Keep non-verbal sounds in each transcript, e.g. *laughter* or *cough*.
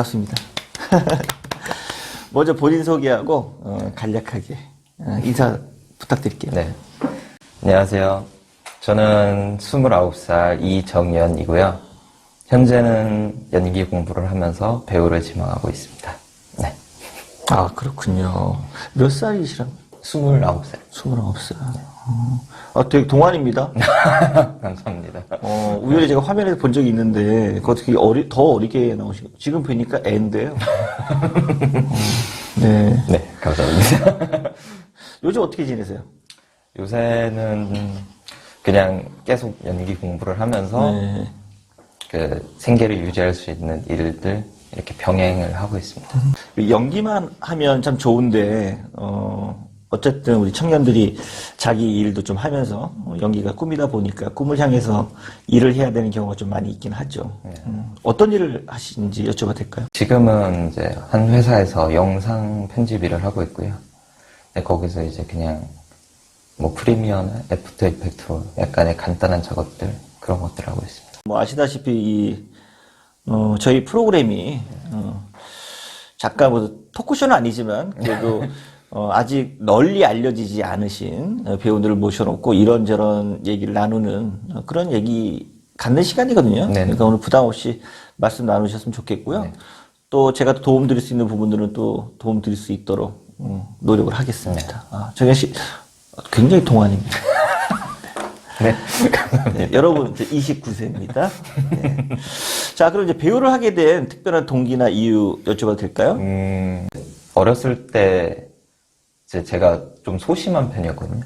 반갑습니다. *laughs* 먼저 본인 소개하고 어, 간략하게 어, 인사 부탁드릴게요. 네. 안녕하세요. 저는 29살 이정연이고요. 현재는 연기 공부를 하면서 배우를 지망하고 있습니다. 네. 아 그렇군요. 몇 살이시라고? 29살. 29살. 아 되게 동안입니다. *laughs* 감사합니다. 어, 우연히 제가 화면에서 본 적이 있는데 그거 되게 어리, 더 어리게 나오신 거 지금 보니까 애인데요. 어, 네. 네, 감사합니다. *laughs* 요즘 어떻게 지내세요? 요새는 그냥 계속 연기 공부를 하면서 네. 그 생계를 유지할 수 있는 일들 이렇게 병행을 하고 있습니다. 연기만 하면 참 좋은데 어 어쨌든 우리 청년들이 자기 일도 좀 하면서 어, 연기가 꿈이다 보니까 꿈을 향해서 일을 해야 되는 경우가 좀 많이 있긴 하죠. 음, 어떤 일을 하시는지 여쭤봐도 될까요? 지금은 이제 한 회사에서 영상 편집 일을 하고 있고요. 네, 거기서 이제 그냥 뭐 프리미어나 애프터 이펙트 약간의 간단한 작업들 그런 것들 하고 있습니다. 뭐 아시다시피 이 어, 저희 프로그램이 어, 작가 뭐 토크쇼는 아니지만 그래도 *laughs* 어, 아직 널리 알려지지 않으신 어, 배우들을 모셔놓고 이런저런 얘기를 나누는 어, 그런 얘기 갖는 시간이거든요. 네네. 그러니까 오늘 부담 없이 말씀 나누셨으면 좋겠고요. 또 제가 또 도움 드릴 수 있는 부분들은 또 도움 드릴 수 있도록 음, 노력을 하겠습니다. 아, 정현 씨 굉장히 동안입니다. *laughs* 네. *laughs* 네, 여러분 이제 29세입니다. 네. 자, 그럼 이제 배우를 하게 된 특별한 동기나 이유 여쭤봐도 될까요? 음, 어렸을 때 이제 제가 좀 소심한 편이었거든요.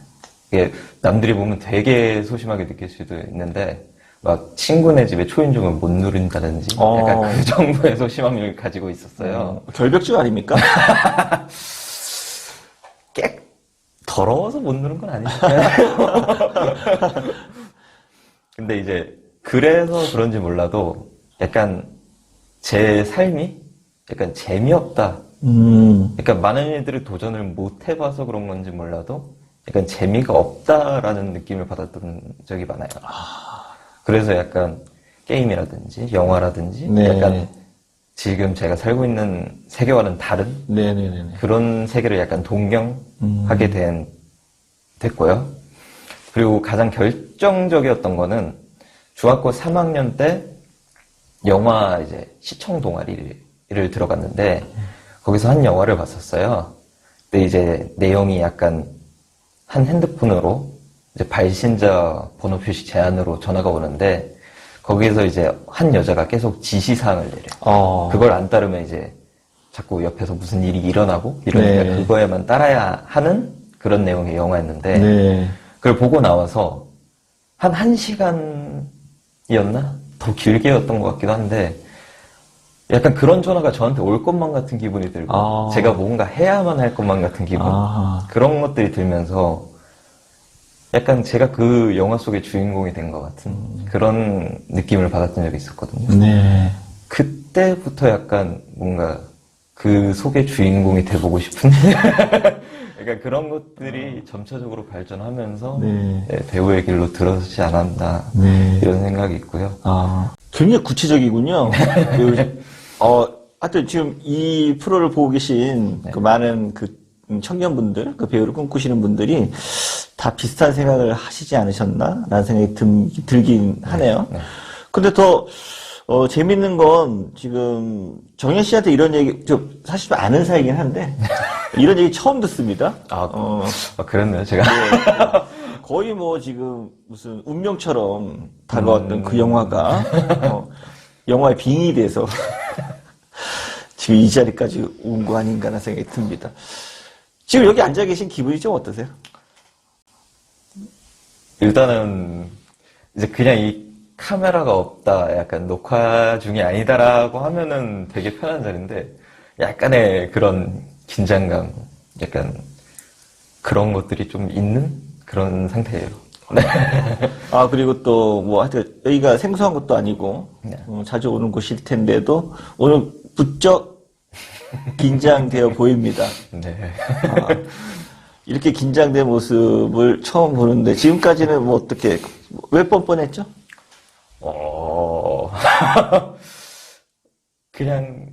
이게 남들이 보면 되게 소심하게 느낄 수도 있는데 막 친구네 집에 초인종을 못 누른다든지 어. 약간 그 *laughs* 정도의 소심함을 가지고 있었어요. 어, 결벽증 아닙니까? *laughs* 깨 더러워서 못 누른 건 아니니까요. *laughs* 근데 이제 그래서 그런지 몰라도 약간 제 삶이 약간 재미없다. 음, 약간 많은 애들이 도전을 못 해봐서 그런 건지 몰라도 약간 재미가 없다라는 느낌을 받았던 적이 많아요. 그래서 약간 게임이라든지 영화라든지 네. 약간 지금 제가 살고 있는 세계와는 다른 네네네. 그런 세계를 약간 동경하게 된, 됐고요. 그리고 가장 결정적이었던 거는 중학교 3학년 때 영화 이제 시청 동아리를 들어갔는데 거기서 한 영화를 봤었어요. 근데 이제 내용이 약간 한 핸드폰으로 이제 발신자 번호 표시 제한으로 전화가 오는데 거기에서 이제 한 여자가 계속 지시사항을 내려. 어, 그걸 안 따르면 이제 자꾸 옆에서 무슨 일이 일어나고 이러니까 네. 그거에만 따라야 하는 그런 내용의 영화였는데 네. 그걸 보고 나와서 한 1시간이었나? 더 길게였던 것 같기도 한데 약간 그런 전화가 저한테 올 것만 같은 기분이 들고 아. 제가 뭔가 해야만 할 것만 같은 기분 아, 그런 것들이 들면서 약간 제가 그 영화 속의 주인공이 된 것 같은 음. 그런 느낌을 받았던 적이 있었거든요. 네. 그때부터 약간 뭔가 그 속의 주인공이 돼보고 싶은 *laughs* 약간 그런 것들이 점차적으로 발전하면서 네. 네, 배우의 길로 들어서지 않았나 네. 이런 생각이 있고요. 아, 굉장히 구체적이군요. *laughs* 그, 어, 하여튼 지금 이 프로를 보고 계신 그 많은 그 청년분들, 그 배우를 꿈꾸시는 분들이 다 비슷한 생각을 하시지 않으셨나 라는 생각이 들, 들긴 하네요. 네. 근데 더, 어, 재밌는 건 지금 정현 씨한테 이런 얘기, 저 사실 좀 아는 사이긴 한데, *laughs* 이런 얘기 처음 듣습니다. 아, 어, 아, 그랬네요, 제가. *laughs* 거의 뭐 지금 무슨 운명처럼 다가왔던 그 영화가 어, 영화의 빙이 돼서 *laughs* 지금 이 자리까지 온 거 아닌가라는 생각이 듭니다. 지금 여기 앉아 계신 기분이 좀 어떠세요? 일단은 이제 그냥 이 카메라가 없다, 약간 녹화 중이 아니다라고 하면은 되게 편한 자리인데 약간의 그런 긴장감, 약간 그런 것들이 좀 있는 그런 상태예요. 네. 아 그리고 또 뭐 하여튼 여기가 생소한 것도 아니고 네. 어, 자주 오는 곳일 텐데도 오늘 부쩍 긴장되어 보입니다. 네. 아, 이렇게 긴장된 모습을 처음 보는데 지금까지는 뭐 어떻게 왜 뻔뻔했죠? 어, *laughs* 그냥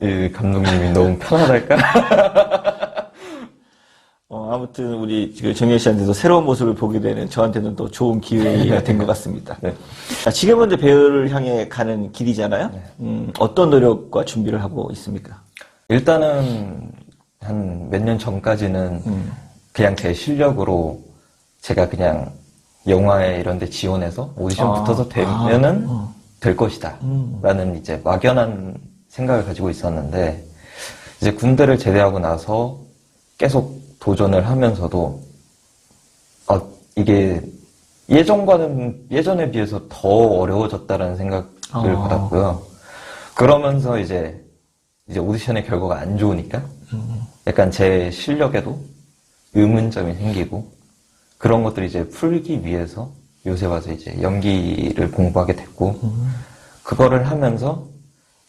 이 감독님이 너무 편하달까? *laughs* 어, 아무튼 우리 정현 씨한테도 새로운 모습을 보게 되는 저한테는 또 좋은 기회가 된 것 같습니다. 네. 자, 지금은 이제 배우를 향해 가는 길이잖아요. 음, 어떤 노력과 준비를 하고 있습니까? 일단은 한 몇 년 전까지는 그냥 제 실력으로 제가 그냥 영화에 이런 데 지원해서 오디션 아, 붙어서 되면은 아, 어. 될 것이다. 음. 라는 이제 막연한 생각을 가지고 있었는데 이제 군대를 제대하고 나서 계속 도전을 하면서도 아, 이게 예전과는 예전에 비해서 더 어려워졌다라는 생각을 아. 받았고요. 그러면서 이제 이제 오디션의 결과가 안 좋으니까 약간 제 실력에도 의문점이 생기고 그런 것들을 이제 풀기 위해서 요새 와서 이제 연기를 공부하게 됐고 그거를 하면서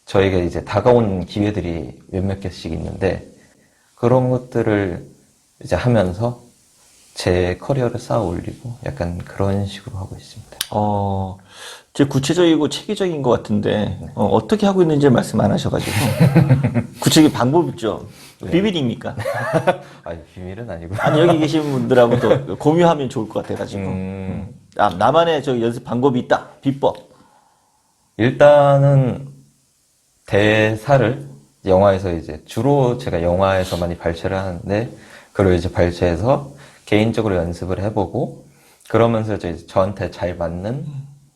저희가 이제 다가온 기회들이 몇몇 개씩 있는데 그런 것들을 이제 하면서 제 커리어를 쌓아 올리고 약간 그런 식으로 하고 있습니다. 어, 제 구체적이고 체계적인 것 같은데 어, 떻게 하고 있는지 말씀 안 하셔가지고 *laughs* 구체적인 방법 있죠? 비밀입니까? *laughs* 아니 비밀은 아니고. 아니 여기 계신 분들하고 또 공유하면 좋을 것 같아가지고 음, 아, 나만의 저 연습 방법이 있다 비법 일단은 대사를 영화에서 이제 주로 제가 영화에서 많이 발췌를 하는데 그걸 이제 발췌해서 개인적으로 연습을 해보고 그러면서 이제 저한테 잘 맞는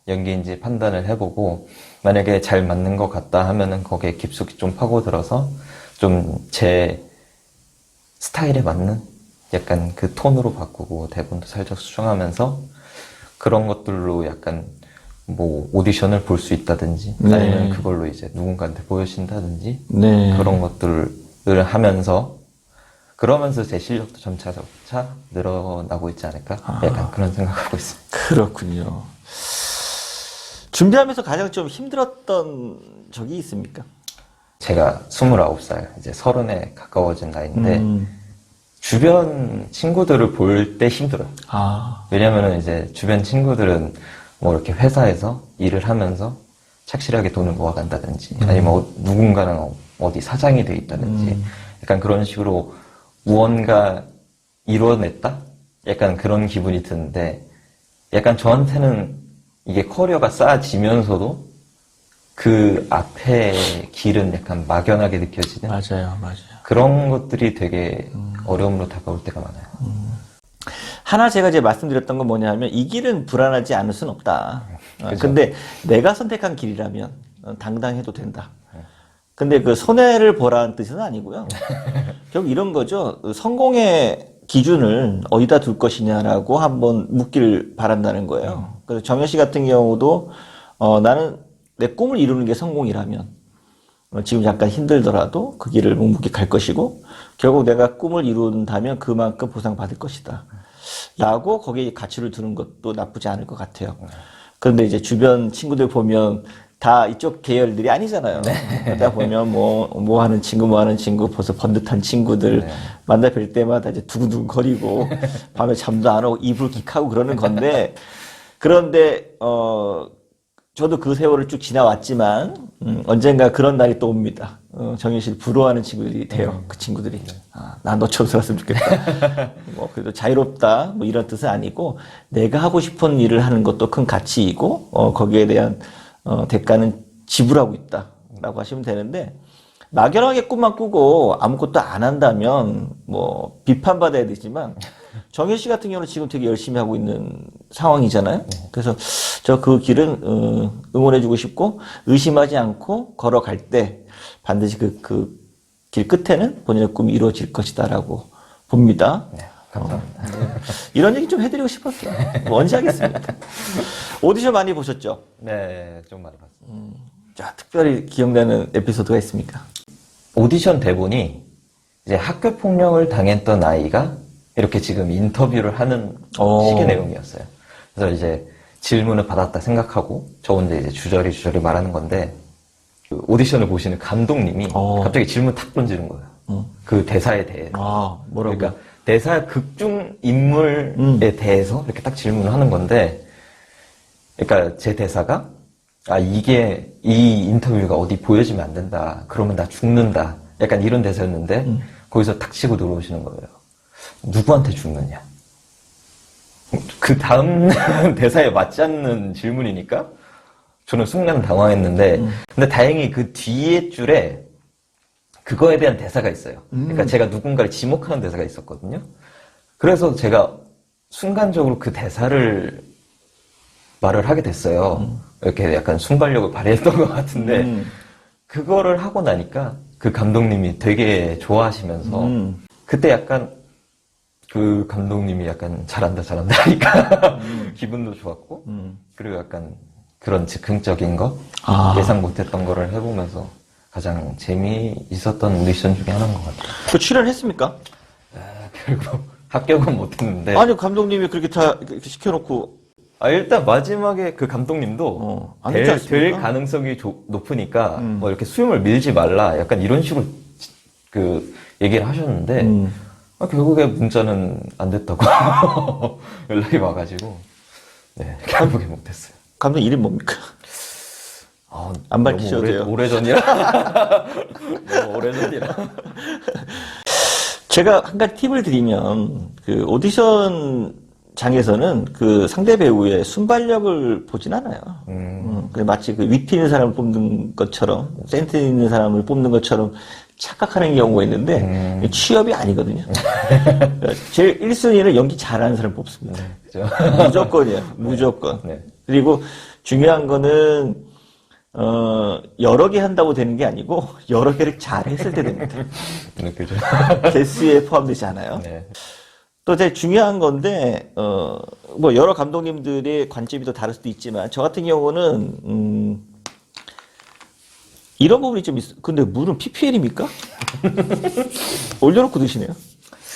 연기인지 판단을 해보고 만약에 잘 맞는 것 같다 하면은 거기에 깊숙이 좀 파고들어서 좀 제 스타일에 맞는 약간 그 톤으로 바꾸고 대본도 살짝 수정하면서 그런 것들로 약간 뭐 오디션을 볼 수 있다든지 네. 아니면 그걸로 이제 누군가한테 보여준다든지 네 그런 것들을 하면서 그러면서 제 실력도 점차 점차 늘어나고 있지 않을까 약간 그런 생각하고 있습니다. 그렇군요 준비하면서 가장 좀 힘들었던 적이 있습니까? 제가 29살 이제 서른에 가까워진 나이인데 음, 주변 친구들을 볼 때 힘들어요. 아 왜냐면은 이제 주변 친구들은 뭐 이렇게 회사에서 일을 하면서 착실하게 돈을 모아간다든지 아니면 어- 누군가는 어- 어디 사장이 돼 있다든지 음. 약간 그런 식으로 무언가 이뤄냈다? 약간 그런 기분이 드는데 약간 저한테는 이게 커리어가 쌓아지면서도 그 앞에 길은 약간 막연하게 느껴지는 맞아요 맞아요 그런 것들이 되게 어려움으로 다가올 때가 많아요. 하나 제가 이제 말씀드렸던 건 뭐냐 하면 이 길은 불안하지 않을 수는 없다. 어, 그죠. 근데 내가 선택한 길이라면 어, 당당해도 된다. 근데 그 손해를 보라는 뜻은 아니고요. 결국 이런 거죠. 그 성공의 기준을 어디다 둘 것이냐라고 한번 묻기를 바란다는 거예요. 그래서 정현 씨 같은 경우도 어, 나는 내 꿈을 이루는 게 성공이라면 어, 지금 약간 힘들더라도 그 길을 묵묵히 갈 것이고 결국 내가 꿈을 이룬다면 그만큼 보상받을 것이다. 라고 거기에 가치를 두는 것도 나쁘지 않을 것 같아요. 그런데 이제 주변 친구들 보면 다 이쪽 계열들이 아니잖아요. 그러다 보면 뭐, 뭐 하는 친구, 뭐 하는 친구, 벌써 번듯한 친구들 만나 뵐 때마다 이제 두근두근 거리고 *laughs* 밤에 잠도 안 오고 이불 킥하고 그러는 건데 그런데, 어, 저도 그 세월을 쭉 지나왔지만 음, 언젠가 그런 날이 또 옵니다. 어, 정현 씨를 부러워하는 친구들이 돼요. 그 친구들이. 아, 난 너처럼 살았으면 좋겠다. *laughs* 뭐 그래도 자유롭다 뭐 이런 뜻은 아니고 내가 하고 싶은 일을 하는 것도 큰 가치이고 어, 거기에 대한 어, 대가는 지불하고 있다라고 하시면 되는데 막연하게 꿈만 꾸고 아무것도 안 한다면 뭐 비판받아야 되지만 *laughs* 정현 씨 같은 경우는 지금 되게 열심히 하고 있는 상황이잖아요. 그래서 저 그 길은 어, 응원해주고 싶고 의심하지 않고 걸어갈 때 반드시 그 그 길 끝에는 본인의 꿈이 이루어질 것이다라고 봅니다. 네, 감사합니다. 이런 얘기 좀 해드리고 싶었어요. 뭐 언제 하겠습니까? 오디션 많이 보셨죠? 네, 좀 많이 봤습니다. 자, 특별히 기억나는 에피소드가 있습니까? 오디션 대본이 이제 학교 폭력을 당했던 아이가 이렇게 지금 인터뷰를 하는 오. 식의 내용이었어요. 그래서 이제 질문을 받았다 생각하고 저 혼자 이제 주저리 주저리 말하는 건데 그 오디션을 보시는 감독님이 오. 갑자기 질문 탁 던지는 거예요. 음. 그 대사에 대해. 아, 뭐라고? 그러니까 대사 극중 인물에 음. 대해서 이렇게 딱 질문을 하는 건데, 그러니까 제 대사가 아, 이게, 이 인터뷰가 어디 보여지면 안 된다. 그러면 나 죽는다. 약간 이런 대사였는데, 거기서 탁 치고 들어오시는 거예요. 누구한테 죽느냐? 그 다음 *laughs* 대사에 맞지 않는 질문이니까, 저는 순간 당황했는데, 근데 다행히 그 뒤에 줄에 그거에 대한 대사가 있어요. 그러니까 제가 누군가를 지목하는 대사가 있었거든요. 그래서 제가 순간적으로 그 대사를 말을 하게 됐어요. 이렇게 약간 순발력을 발휘했던 것 같은데, 음. 그거를 하고 나니까 그 감독님이 되게 좋아하시면서, 음. 그때 약간 그 감독님이 약간 잘한다, 잘한다 하니까 *laughs* 기분도 좋았고, 음. 그리고 약간 그런 즉흥적인 거, 아. 예상 못했던 거를 해보면서 가장 재미있었던 미션 중에 하나인 것 같아요. 그 출연했습니까? 결국 *laughs* 합격은 못했는데, 아니 감독님이 그렇게 다 이렇게 시켜놓고 아, 일단 마지막에 그 감독님도 어, 안 될, 않습니까? 될 가능성이 조- 높으니까 음. 뭐 이렇게 수염을 밀지 말라 약간 이런 식으로 그 얘기를 하셨는데 음. 아, 결국에 문자는 안 됐다고 *laughs* 연락이 와가지고 네 *laughs* 결국에 못했어요. 감독 이름 뭡니까? 아, 안 밝히셔도 오래, 돼요. 오래전이라 *laughs* 너무 오래전이라 제가 한 가지 팁을 드리면 그 오디션 장에서는 그 상대 배우의 순발력을 보진 않아요. 음. 음, 그래 마치 그 위트 있는 사람을 뽑는 것처럼 센스 있는 사람을 뽑는 것처럼 착각하는 경우가 있는데 음. 취업이 아니거든요. *laughs* 제일 1순위는 연기 잘하는 사람 뽑습니다. 그죠? 무조건이에요. *laughs* 무조건. 네. 그리고 중요한 거는 어, 여러 개 한다고 되는 게 아니고 *laughs* 여러 개를 잘 했을 때 됩니다. 네, 그죠? *laughs* 개수에 포함되지 않아요. 네. 또 되게 중요한 건데 어, 뭐 여러 감독님들의 관점이 더 다를 수도 있지만 저 같은 경우는 음, 이런 부분이 좀 있어. 근데 물은 PPL입니까? *laughs* 올려놓고 드시네요.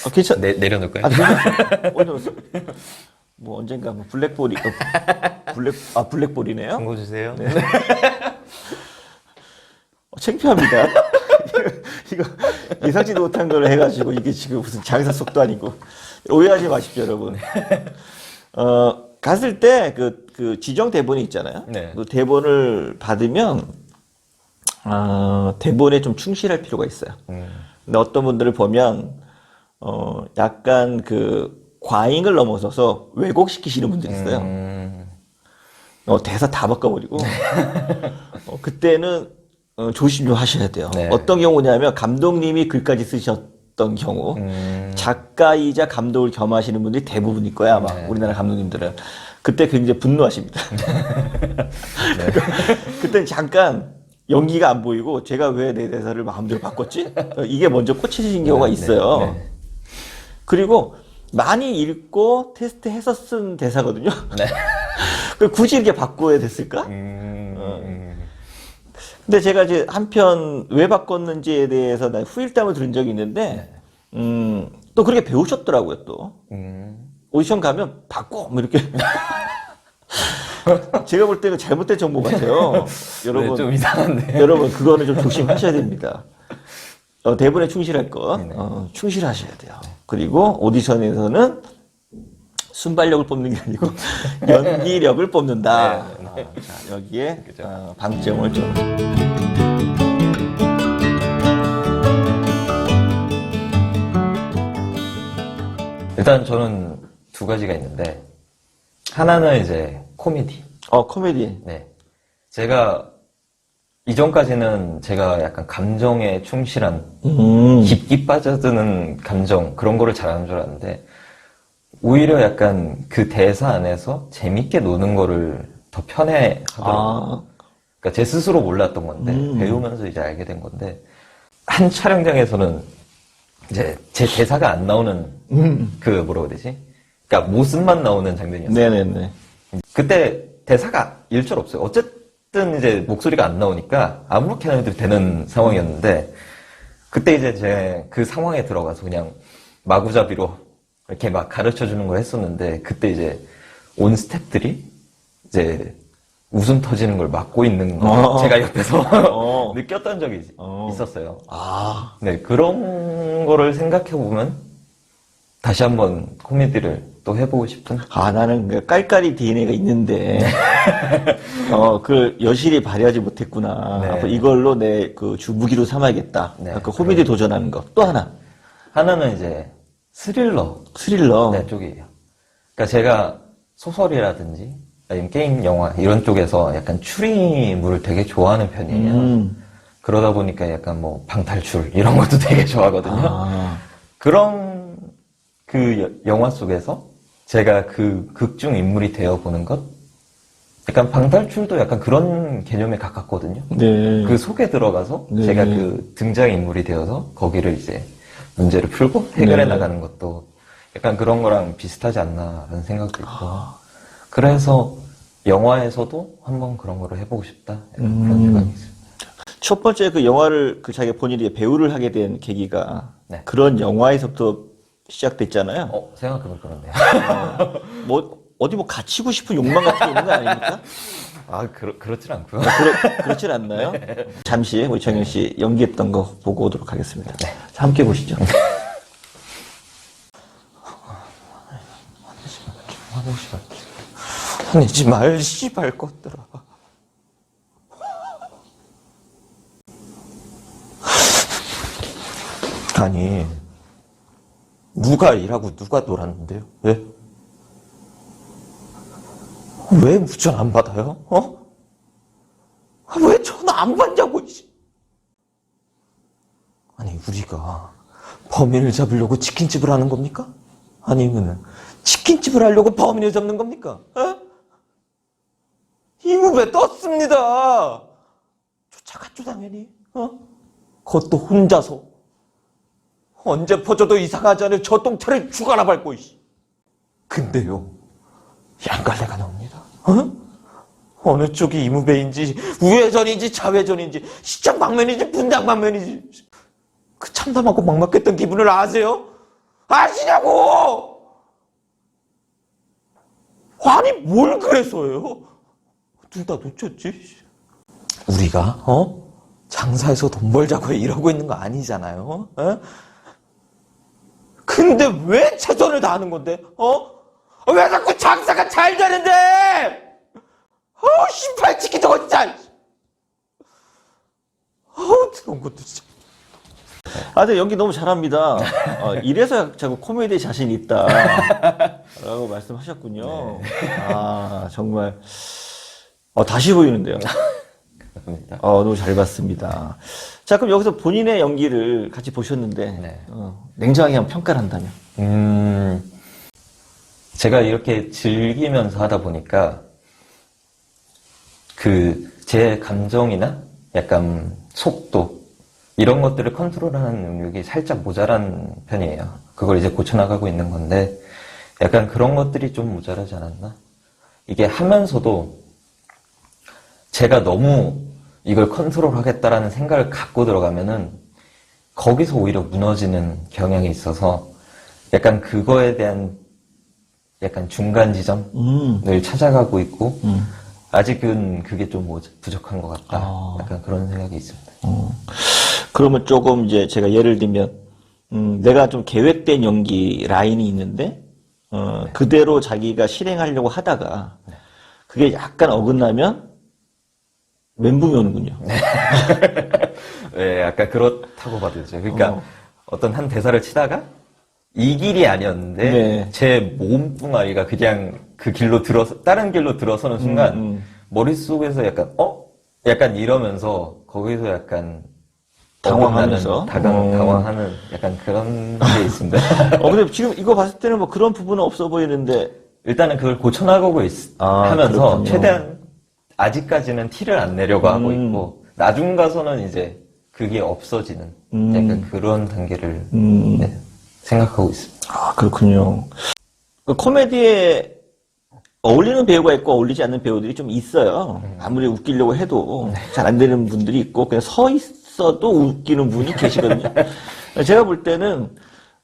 아, 괜찮. 내, 내려놓을까요? 아, 올려놓었어. 뭐 언젠가 뭐 블랙볼이 어, 블랙 아 블랙볼이네요. 광고 주세요. 어, 창피합니다. *laughs* 이거 예상치도 못한 걸 해가지고 이게 지금 무슨 장사 속도 아니고 오해하지 마십시오, 여러분. 어 갔을 때 그 그 지정 대본이 있잖아요. 네. 그 대본을 받으면 어, 대본에 좀 충실할 필요가 있어요. 음. 근데 어떤 분들을 보면 어 약간 그 과잉을 넘어서서 왜곡시키시는 분들이 있어요. 음. 어, 대사 다 바꿔버리고 *laughs* 어, 그때는 어, 조심 좀 하셔야 돼요. 네. 어떤 경우냐면 감독님이 글까지 쓰셨던 경우 음. 작가이자 감독을 겸하시는 분들이 대부분일 거야 아마 네. 우리나라 감독님들은 그때 굉장히 분노하십니다. *laughs* 네. *laughs* 그때는 잠깐 연기가 안 보이고 제가 왜 내 대사를 마음대로 바꿨지? 어, 이게 먼저 꽂히신 경우가 네, 있어요. 네. 그리고 많이 읽고 테스트해서 쓴 대사거든요. 네. *laughs* 그 굳이 이렇게 바꿔야 됐을까? 음. 음. 근데 제가 이제 한편 왜 바꿨는지에 대해서 나 후일담을 들은 적이 있는데, 음, 또 그렇게 배우셨더라고요, 또. 음. 오디션 가면 바꿔! 뭐 이렇게. *laughs* 제가 볼 때는 잘못된 정보 같아요. 여러분, 네, 좀 이상한데. 여러분, 그거는 좀 조심하셔야 됩니다. 어, 대본에 충실할 거, 네네. 어, 충실하셔야 돼요. 그리고 오디션에서는 순발력을 뽑는 게 아니고 *laughs* 연기력을 뽑는다. 네, 어, 자, 여기에. 어, 방점을 좀. 일단 저는 두 가지가 있는데 하나는 이제 코미디. 어, 코미디. 네. 제가 이전까지는 제가 약간 감정에 충실한 음. 깊이 빠져드는 감정 그런 거를 잘하는 줄 알았는데 오히려 약간 그 대사 안에서 재밌게 노는 거를 더 편해 하더라고요. 아, 그러니까 제 스스로 몰랐던 건데 음. 배우면서 이제 알게 된 건데 한 촬영장에서는 이제 제 대사가 안 나오는 음. 그 뭐라고 해야 되지? 그러니까 모습만 나오는 장면이었어요. 네네네. 그때 대사가 일절 없어요. 어쨌든 이제 목소리가 안 나오니까 아무렇게나 해도 되는 상황이었는데 그때 이제 제 그 상황에 들어가서 그냥 마구잡이로 이렇게 막 가르쳐 주는 걸 했었는데 그때 이제 온 스탭들이 이제 웃음 터지는 걸 막고 있는 거 어. 제가 옆에서 *laughs* 어. *laughs* 느꼈던 적이 있- 어. 있었어요. 아, 네, 그런 거를 생각해 보면 다시 한번 코미디를 또 해보고 싶은 아, 나는 그 깔깔이 DNA가 있는데, *laughs* 어, 그 여실히 발휘하지 못했구나. 네. 앞으로 이걸로 내 그 주무기로 삼아야겠다. 네. 그 호미디 도전하는 거. 또 하나. 하나는 이제 스릴러 스릴러. 네, 쪽이에요. 그러니까 제가 소설이라든지 아니면 게임, 영화 이런 쪽에서 약간 추리물을 되게 좋아하는 편이에요. 음. 그러다 보니까 약간 뭐 방탈출 이런 *laughs* 것도 되게 좋아하거든요. 아. 그런 그 여- 영화 속에서 제가 그 극중 인물이 되어 보는 것 약간 방탈출도 약간 그런 개념에 가깝거든요. 네. 그 속에 들어가서 네. 제가 그 등장 인물이 되어서 거기를 이제 문제를 풀고 해결해 네. 나가는 것도 약간 그런 거랑 비슷하지 않나라는 생각도 있고 그래서 영화에서도 한번 그런 거를 해보고 싶다 음. 그런 생각이 있어요. 첫 번째 그 영화를 그 자기 본인이 배우를 하게 된 계기가 네. 그런 영화에서부터 시작됐잖아요. 어 생각해보면 그런데요. 뭐 어디 뭐 갇히고 싶은 욕망 같은 있는 거 아닙니까? *laughs* 아 그렇 그렇진 않고요. 그렇, 그렇진 않나요? *laughs* 잠시 우리 정현 씨 연기했던 거 보고 오도록 하겠습니다. 자, 함께 보시죠. *laughs* 화내지 말, 씨발 것들아. 아니, 누가 일하고 누가 놀았는데요? 예? 왜 무전 안 받아요? 어? 아, 왜 전화 안 받냐고, 이씨. 아니, 우리가 범인을 잡으려고 치킨집을 하는 겁니까? 아니면 치킨집을 하려고 범인을 잡는 겁니까? 어? 이무배 떴습니다. 쫓아갔죠 당연히. 어? 그것도 혼자서. 언제 퍼져도 이상하지 않을 저 똥차를 죽어라 밟고 이씨. 근데요. 양갈래가 나옵니다. 어? 어느 쪽이 이무배인지 우회전인지 좌회전인지 시장 방면인지 분당 방면인지 그 참담하고 막막했던 기분을 아세요? 아시냐고! 아니 뭘 그래서요? 둘 다 놓쳤지. 우리가 어 장사해서 돈 벌자고 이러고 있는 거 아니잖아요. 어? 근데 왜 최선을 다하는 건데? 어? 왜 자꾸 장사가 잘 되는데? 어, 신발 치킨 저거 진짜. 어우, 그런 것도 진짜. 아, 근데 연기 너무 잘합니다. 어, 이래서 자꾸 코미디에 자신 있다. 라고 말씀하셨군요. 아, 정말. 어, 다시 보이는데요. 감사합니다. 어, 너무 잘 봤습니다. 자, 그럼 여기서 본인의 연기를 같이 보셨는데, 네. 어, 냉정하게 한번 평가를 한다면. 음, 제가 이렇게 즐기면서 하다 보니까 그 제 감정이나 약간 속도 이런 것들을 컨트롤하는 능력이 살짝 모자란 편이에요. 그걸 이제 고쳐나가고 있는 건데 약간 그런 것들이 좀 모자라지 않았나? 이게 하면서도 제가 너무 이걸 컨트롤하겠다라는 생각을 갖고 들어가면은 거기서 오히려 무너지는 경향이 있어서 약간 그거에 대한 약간 중간 지점을 음. 찾아가고 있고 음. 아직은 그게 좀 모- 부족한 것 같다. 아. 약간 그런 생각이 있습니다. 어. 그러면 조금 이제 제가 예를 들면, 음, 내가 좀 계획된 연기 라인이 있는데, 어, 그대로 자기가 실행하려고 하다가, 그게 약간 어긋나면, 멘붕이 오는군요. *laughs* 네, 약간 그렇다고 봐도 되죠. 그러니까 어. 어. 떤 한 대사를 치다가 이 길이 아니었는데 네. 제 몸뚱아리가 그냥 그 길로 들어서 다른 길로 들어서는 순간 음, 음. 머릿속에서 약간 어? 약간 이러면서 거기서 약간? 어긋나는, 당황, 어. 당황하는 약간 그런 게 있습니다. *laughs* 어, 근데 지금 이거 봤을 때는 뭐 그런 부분은 없어 보이는데, 일단은 그걸 고쳐나가고 있, 아, 하면서 그렇군요. 최대한 아직까지는 티를 안 내려고 하고 음. 있고 나중 가서는 이제 그게 없어지는 음. 약간 그런 단계를 음. 네, 생각하고 있습니다. 아, 그렇군요. 그 코미디에 어울리는 배우가 있고 어울리지 않는 배우들이 좀 있어요. 아무리 웃기려고 해도 잘 안 되는 분들이 있고 그냥 서 있어도 웃기는 분이 *laughs* 계시거든요. 제가 볼 때는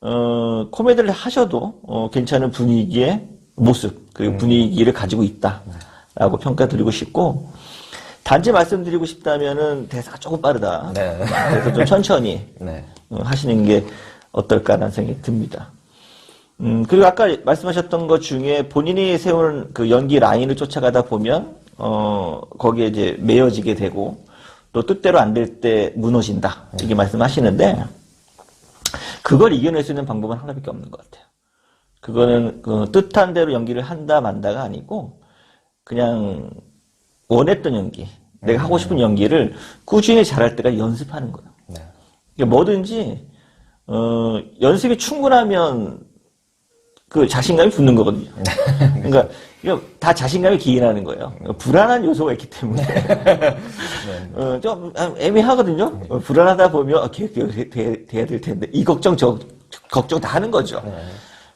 어, 코미디를 하셔도 어, 괜찮은 분위기의 모습, 그 분위기를 가지고 있다라고 평가드리고 싶고 단지 말씀드리고 싶다면은 대사가 조금 빠르다. 네. 그래서 좀 천천히 *laughs* 네. 어, 하시는 게 어떨까라는 생각이 듭니다. 음, 그리고 아까 말씀하셨던 것 중에 본인이 세운 그 연기 라인을 쫓아가다 보면, 어, 거기에 이제 매여지게 되고, 또 뜻대로 안 될 때 무너진다. 이렇게 말씀하시는데, 그걸 이겨낼 수 있는 방법은 하나밖에 없는 것 같아요. 그거는 그 뜻한 대로 연기를 한다 만다가 아니고, 그냥 원했던 연기, 내가 하고 싶은 연기를 꾸준히 잘할 때가 연습하는 거예요. 네. 이게 뭐든지 어, 연습이 충분하면 그 자신감이 붙는 거거든요. 그러니까 이거 다 자신감이 기인하는 거예요. 불안한 요소가 있기 때문에 어, 좀 애매하거든요. 어, 불안하다 보면 어, 계획 돼, 돼야 될 텐데 이 걱정 저 걱정 다 하는 거죠.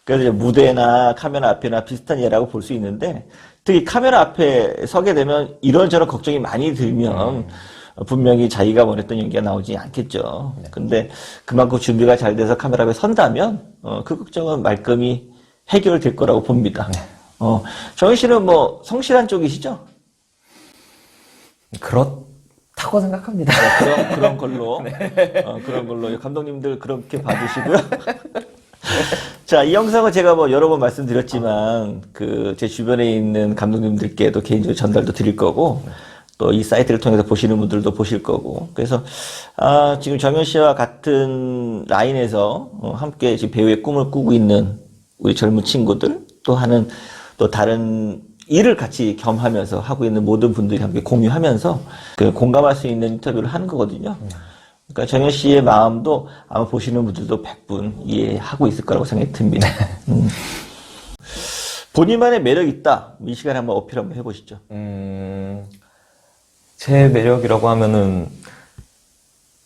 그래서 이제 무대나 카메라 앞이나 비슷한 예라고 볼 수 있는데 특히 카메라 앞에 서게 되면 이런저런 걱정이 많이 들면 어, 분명히 자기가 원했던 연기가 나오지 않겠죠. 근데 그만큼 준비가 잘 돼서 카메라 앞에 선다면 어, 그 걱정은 말끔히 해결될 거라고 봅니다. 어, 정희 씨는 뭐 성실한 쪽이시죠? 그렇다고 생각합니다. 그런 그런 걸로 *laughs* 어, 그런 걸로 감독님들 그렇게 봐주시고요. *laughs* 자, 이 영상은 제가 뭐 여러 번 말씀드렸지만 그 제 주변에 있는 감독님들께도 개인적으로 전달도 드릴 거고 또 이 사이트를 통해서 보시는 분들도 보실 거고 그래서 아, 지금 정현 씨와 같은 라인에서 어, 함께 지금 배우의 꿈을 꾸고 있는 우리 젊은 친구들 또 하는 또 다른 일을 같이 겸하면서 하고 있는 모든 분들이 함께 공유하면서 그 공감할 수 있는 인터뷰를 하는 거거든요. 그러니까 정현 씨의 마음도 아마 보시는 분들도 100분 이해하고 있을 거라고 생각이 듭니다. 음. 본인만의 매력 있다. 이 시간에 한번 어필 한번 해보시죠. 음, 제 매력이라고 하면은,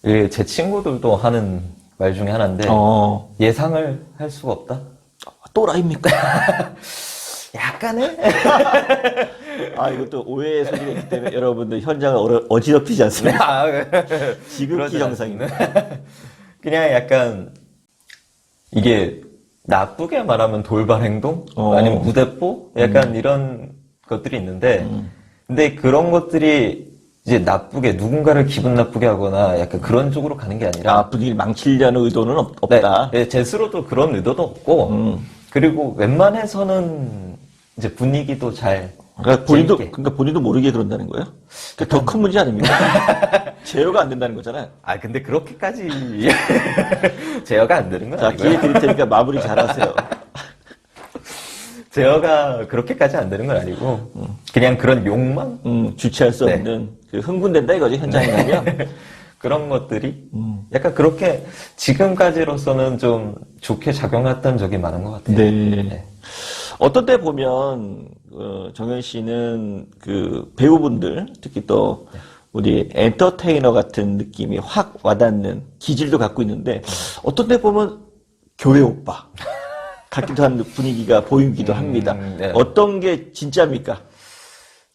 제 친구들도 하는 말 중에 하나인데, 어, 예상을 할 수가 없다? 또라이입니까? *laughs* 약간의? *laughs* 아, 이것도 오해의 소지가 있기 때문에 여러분들 현장을 어려- 어지럽히지 않습니다. 아, *laughs* 지극히 그러진 정상입니다. 그냥 약간, 이게 나쁘게 말하면 돌발 행동? 어. 음. 아니면 무대뽀? 약간 이런 것들이 있는데, 근데 그런 것들이 이제 나쁘게, 누군가를 기분 나쁘게 하거나 약간 그런 쪽으로 가는 게 아니라, 아, 분위기를 망치려는 의도는 없, 네, 없다. 네, 제 스스로도 그런 의도도 없고, 음. 그리고 웬만해서는 이제 분위기도 잘. 그러니까 본인도, 재밌게. 그러니까 본인도 모르게 그런다는 거예요? 더큰 문제 아닙니까? *laughs* 제어가 안 된다는 거잖아요. 아, 근데 그렇게까지 *laughs* 제어가 안 되는 건 자, 아니고요. 기회 드릴 테니까 마무리 잘 하세요. *laughs* 제어가 그렇게까지 안 되는 건 아니고, 그냥 그런 욕망? 음, 주체할 수 네. 없는 그 흥분된다 이거죠 현장에 가면 그런 것들이 음. 약간 그렇게 지금까지로서는 좀 좋게 작용했던 적이 많은 것 같아요. 네. 어떤 때 보면 어, 정현 씨는 그 배우분들 특히 또 우리 엔터테이너 같은 느낌이 확 와닿는 기질도 갖고 있는데 어떤 때 보면 교회 오빠 같기도 한 분위기가 보이기도 합니다. 네. 어떤 게 진짜입니까?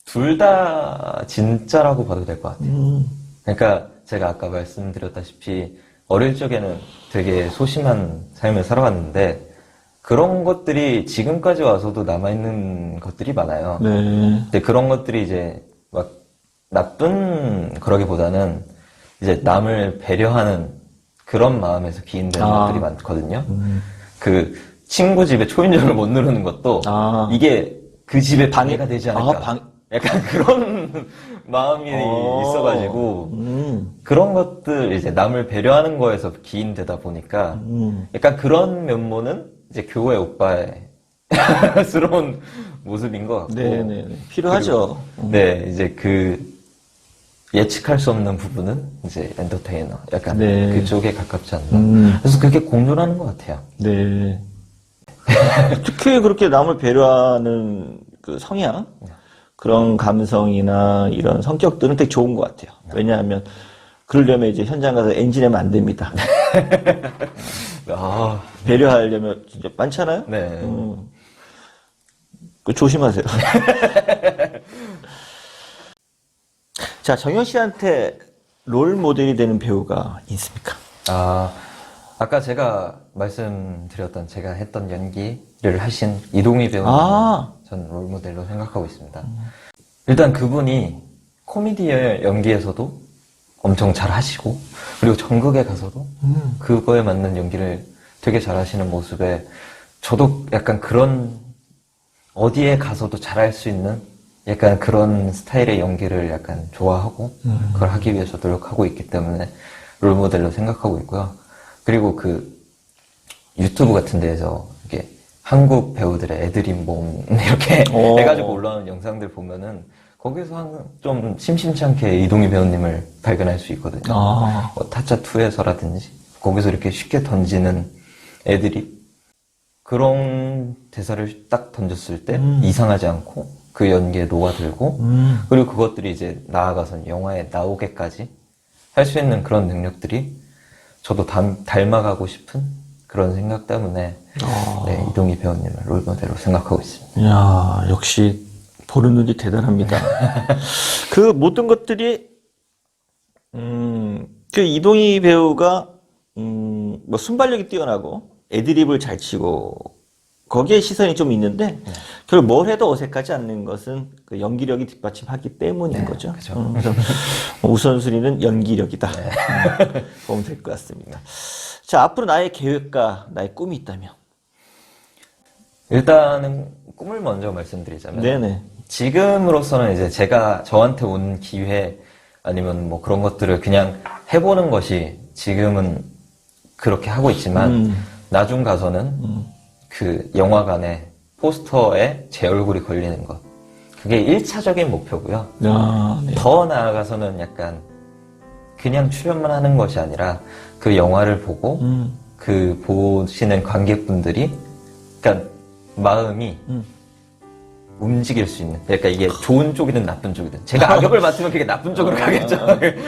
둘 다 진짜라고 봐도 될 것 같아요. 음. 그러니까 제가 아까 말씀드렸다시피 어릴 적에는 되게 소심한 삶을 살아왔는데 그런 것들이 지금까지 와서도 남아있는 것들이 많아요. 네. 근데 그런 것들이 이제 막 나쁜 그러기보다는 이제 남을 배려하는 그런 마음에서 기인되는 아. 것들이 많거든요. 그 친구 집에 초인종을 못 누르는 것도 아. 이게 그 집에 방해가 되지 않을까. 아, 방- 약간 그런 마음이 어. 있어가지고 음. 그런 것들 이제 남을 배려하는 거에서 기인되다 보니까 음. 약간 그런 면모는 이제 교회 오빠의 *laughs* 스러운 모습인 것 같고 네네 필요하죠. 네 이제 그 예측할 수 없는 부분은 이제 엔터테이너 약간 네. 그쪽에 가깝지 않나 음. 그래서 그렇게 공존하는 것 같아요 네. *laughs* 특히 그렇게 남을 배려하는 그 성향, 그런 감성이나 이런 성격들은 되게 좋은 것 같아요. 왜냐하면, 그러려면 이제 현장 가서 엔진하면 안 됩니다. *laughs* 아, 배려하려면 진짜 많잖아요? 네. 음. 그 조심하세요. *laughs* 자, 정현 씨한테 롤 모델이 되는 배우가 있습니까? 아, 아까 제가 말씀드렸던 제가 했던 연기를 하신 이동희 배우님 아. 전 롤모델로 생각하고 있습니다. 일단 그분이 코미디의 연기에서도 엄청 잘 하시고 그리고 전극에 가서도 음. 그거에 맞는 연기를 되게 잘 하시는 모습에 저도 약간 그런 어디에 가서도 잘할 수 있는 약간 그런 스타일의 연기를 약간 좋아하고 그걸 하기 위해서 노력하고 있기 때문에 롤모델로 생각하고 있고요. 그리고 그 유튜브 같은 데에서 이게 한국 배우들의 애드립 모음 *laughs* 이렇게 오. 해가지고 올라오는 영상들 보면은 거기서 한- 좀 심심치 않게 이동희 배우님을 발견할 수 있거든요. 아. 뭐 타짜 2에서라든지 거기서 이렇게 쉽게 던지는 애들이 그런 대사를 딱 던졌을 때 이상하지 않고 그 연기에 녹아들고 음. 그리고 그것들이 이제 나아가선 영화에 나오게까지 할 수 있는 그런 능력들이 저도 닮, 닮아가고 싶은 그런 생각 때문에 네, 이동희 배우님을 롤모델로 생각하고 있습니다. 이야, 역시 보는 눈이 대단합니다. *laughs* 그 모든 것들이 음, 그 이동희 배우가 음, 뭐 순발력이 뛰어나고 애드립을 잘 치고 거기에 시선이 좀 있는데 결국 뭘 해도 어색하지 않는 것은 그 연기력이 뒷받침하기 때문인 거죠. 그죠. 음, 그래서 우선순위는 연기력이다. 음, *laughs* 보면 될 것 같습니다. 자, 앞으로 나의 계획과 나의 꿈이 있다면? 일단은 꿈을 먼저 말씀드리자면 네네. 지금으로서는 이제 제가 저한테 온 기회 아니면 뭐 그런 것들을 그냥 해보는 것이 지금은 그렇게 하고 있지만 음. 나중 가서는 그 영화관에 포스터에 제 얼굴이 걸리는 것 그게 1차적인 목표고요. 아, 네. 더 나아가서는 약간 그냥 출연만 하는 것이 아니라 그 영화를 보고 음. 그 보시는 관객분들이 그러니까 마음이 음. 움직일 수 있는 그러니까 이게 좋은 쪽이든 나쁜 쪽이든 제가 악역을 맡으면 그게 나쁜 *laughs* 쪽으로 가겠죠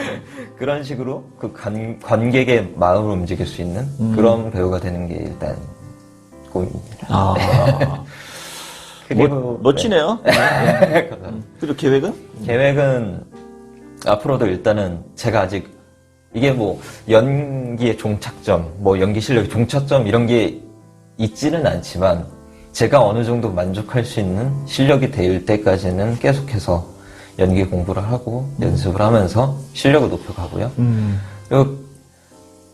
*laughs* 그런 식으로 그 관, 관객의 마음을 움직일 수 있는 그런 배우가 되는 게 일단 꿈입니다 아, *laughs* 그리고 멋, 지네요 네. 감사합니다. 그리고 계획은? 계획은 앞으로도 일단은 제가 아직 이게 뭐 연기의 종착점, 뭐 연기 실력의 종착점 이런 게 있지는 않지만 제가 어느 정도 만족할 수 있는 실력이 될 때까지는 계속해서 연기 공부를 하고 연습을 하면서 실력을 높여가고요. 음. 그리고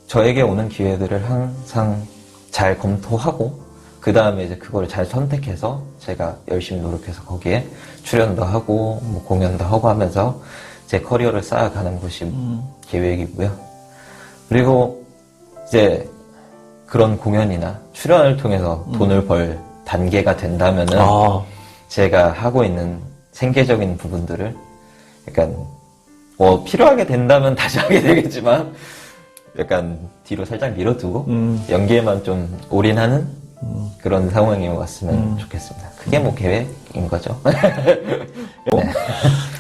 저에게 오는 기회들을 항상 잘 검토하고 그 다음에 이제 그걸 잘 선택해서 제가 열심히 노력해서 거기에 출연도 하고 뭐 공연도 하고 하면서 제 커리어를 쌓아가는 것이 계획이고요. 그리고 이제 그런 공연이나 출연을 통해서 돈을 벌 단계가 된다면은 아, 제가 하고 있는 생계적인 부분들을 약간 뭐 필요하게 된다면 다시 하게 되겠지만 약간 뒤로 살짝 밀어두고 음. 연기에만 좀 올인하는 그런 상황이 왔으면 좋겠습니다. 그게 뭐 계획인 거죠. *laughs*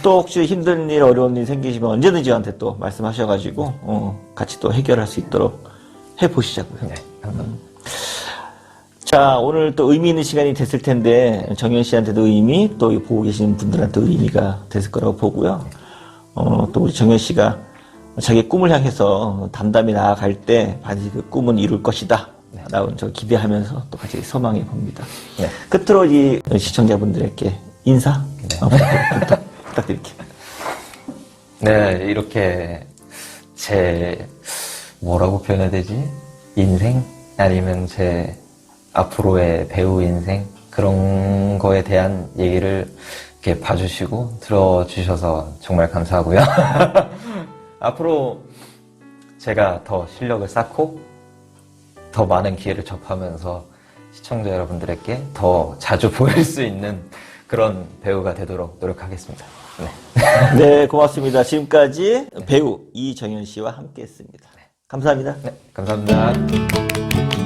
또 혹시 힘든 일, 어려운 일 생기시면 언제든지 저한테 또 말씀하셔가지고, 어, 같이 또 해결할 수 있도록 해보시자고요. 네, 감사합니다. 자, 오늘 또 의미 있는 시간이 됐을 텐데, 정현 씨한테도 의미, 또 보고 계시는 분들한테 의미가 됐을 거라고 보고요. 어, 또 우리 정현 씨가 자기 꿈을 향해서 담담히 나아갈 때 반드시 그 꿈은 이룰 것이다. 라고 저 기대하면서 또 같이 소망해 봅니다. 네. 끝으로 이 시청자분들에게 인사 어, 부탁, 부탁 드릴게요. 네, 이렇게 제 뭐라고 표현해야 되지? 인생 아니면 제 앞으로의 배우 인생 그런 거에 대한 얘기를 이렇게 봐주시고 들어주셔서 정말 감사하고요. *laughs* 앞으로 제가 더 실력을 쌓고 더 많은 기회를 접하면서 시청자 여러분들에게 더 자주 *laughs* 보일 수 있는 그런 배우가 되도록 노력하겠습니다. 네. *laughs* 네, 고맙습니다. 지금까지 배우 이정현 씨와 함께 했습니다. 감사합니다. 네, 감사합니다.